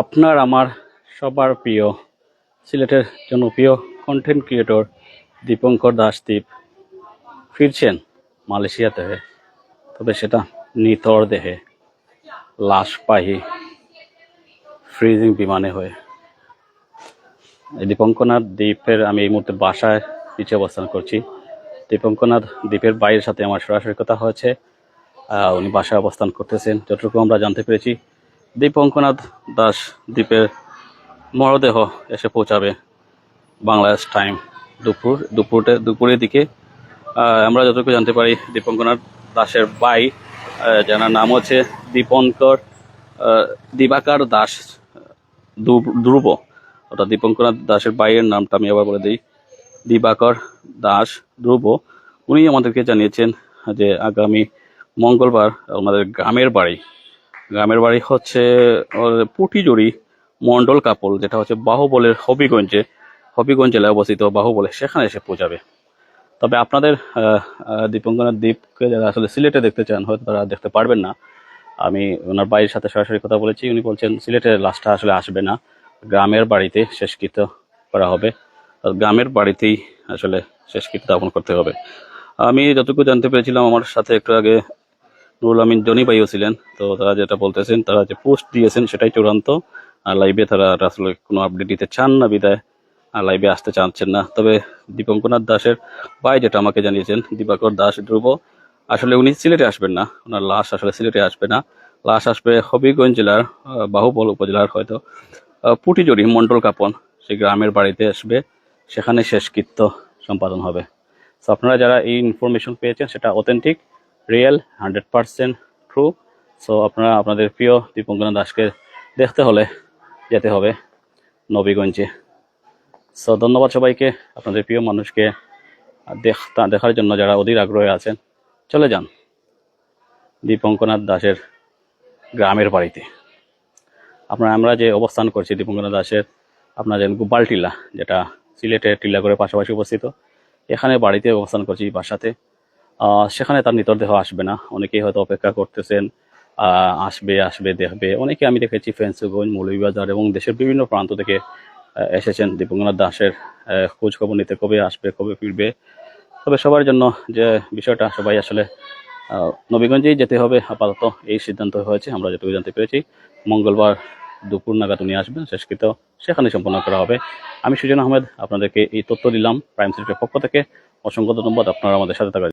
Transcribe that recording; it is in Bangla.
আপনার আমার সবার প্রিয়, সিলেটের জনপ্রিয় কন্টেন্ট ক্রিয়েটর দীপঙ্কর দাসদীপ ফিরছেন মালয়েশিয়াতে, তবে সেটা নিতর দেহে লাশ পাহি ফ্রিজিং বিমানে হয়ে। দীপঙ্কনাথ দ্বীপের আমি এই মুহূর্তে বাসায় নিচে অবস্থান করছি। দীপঙ্কনাথ দ্বীপের বাইরের সাথে আমার সরাসরি কথা হয়েছে। উনি বাসায় অবস্থান করতেছেন। যতটুকু আমরা জানতে পেরেছি দীপঙ্কনাথ দাস দ্বীপের মরদেহ এসে পৌঁছাবে বাংলাদেশ টাইম দুপুর দুপুরে দুপুরের দিকে। আমরা যতটুকু জানতে পারি দীপঙ্কনাথ দাসের আহ, যার নাম হচ্ছে দীপঙ্কর দিবাকার দাস ধ্রুব। অর্থাৎ দীপঙ্কনাথ দাসের ভাইয়ের নামটা আমি আবার বলে দিই। দিবাকর দাস ধ্রুব। উনি আমাদেরকে জানিয়েছেন যে আগামী মঙ্গলবার আমাদের গ্রামের বাড়ি গ্রামের বাড়ি হচ্ছে পুটিজুড়ি মন্ডল কাপল যেটা হচ্ছে বাহুবলের হবিগঞ্জে হবিগঞ্জ জেলায় অবস্থিত বাহুবলে। সেখানে এসে পৌঁছাবে তবে আপনাদের আহ, দ্বীপকে যারা আসলে সিলেটে দেখতে চান হয়তো তারা দেখতে পারবেন না। আমি ওনার বাড়ির সাথে সরাসরি কথা বলেছি। উনি বলছেন সিলেটের লাশটা আসলে আসবে না। গ্রামের বাড়িতে শেষকৃত করা হবে। গ্রামের বাড়িতেই আসলে শেষকৃত দাপন করতে হবে। আমি যতটুকু জানতে পেরেছিলাম আমার সাথে একটু আগে নুরুল আমিন জনি ভাইও ছিলেন, তো তারা যেটা বলতেছেন, তারা যে পোস্ট দিয়েছেন সেটাই চূড়ান্ত। আর লাইভে তারা আসলে কোনো আপডেট দিতে চান না বিদায়, আর লাইভে আসতে চাচ্ছেন না। তবে দীপঙ্কনাথ দাসের ভাই যেটা আমাকে জানিয়েছেন দীপাকর দাস ধ্রুব, আসলে উনি সিলেটে আসবেন না, ওনার লাশ আসলে সিলেটে আসবে না। লাশ আসবে হবিগঞ্জ জেলার বাহুবল উপজেলার হয়তো। পুটিজুড়ি মন্ডল কাপন সেই গ্রামের বাড়িতে আসবে, সেখানে শেষকৃত্য সম্পাদন হবে। তো আপনারা যারা এই ইনফরমেশন পেয়েছেন, সেটা authentic real hundred percent true so আপনারা, আপনাদের প্রিয় দীপঙ্কর দাসকে দেখতে হলে যেতে হবে নবীগঞ্জে। সো ধন্যবাদ সবাইকে, আপনাদের প্রিয় মানুষকে দেখ- তা দেখার জন্য যারা অধীর আগ্রহে আছেন, চলে যান দীপঙ্কনাথ দাসের গ্রামের বাড়িতে। আপনার, আমরা যে অবস্থান করছি দীপঙ্কনাথ দাসের, আপনার যেন গোপাল টিলা, যেটা সিলেটের টিলাগড়ের পাশাপাশি অবস্থিত এখানে বাড়িতে অবস্থান করছি বাসাতে। সেখানে তার নিতরদেহ আসবে না। অনেকেই হয়তো অপেক্ষা করতেছেন আসবে আসবে দেখবে। অনেকে আমি দেখেছি ফেন্সুগঞ্জ মৌলভীবাজার এবং দেশের বিভিন্ন প্রান্ত থেকে এসেছেন। দীপঙ্কনাথ দাসের আহ, খোঁজ খবর নিতে কবে আসবে কবে ফিরবে। তবে সবার জন্য যে বিষয়টা সবাই আসলে নবীগঞ্জেই যেতে হবে। আপাতত এই সিদ্ধান্ত হয়েছে। আমরা যেটুকু জানতে পেরেছি মঙ্গলবার দুপুর নাগাদ উনি আসবেন। শেষকৃত সেখানে সম্পন্ন করা হবে। আমি সুজন আহমেদ আপনাদেরকে এই তথ্য দিলাম। প্রাইম সিটির পক্ষ থেকে অসংখ্য ধন্যবাদ। আপনারা আমাদের সাথে থাকার।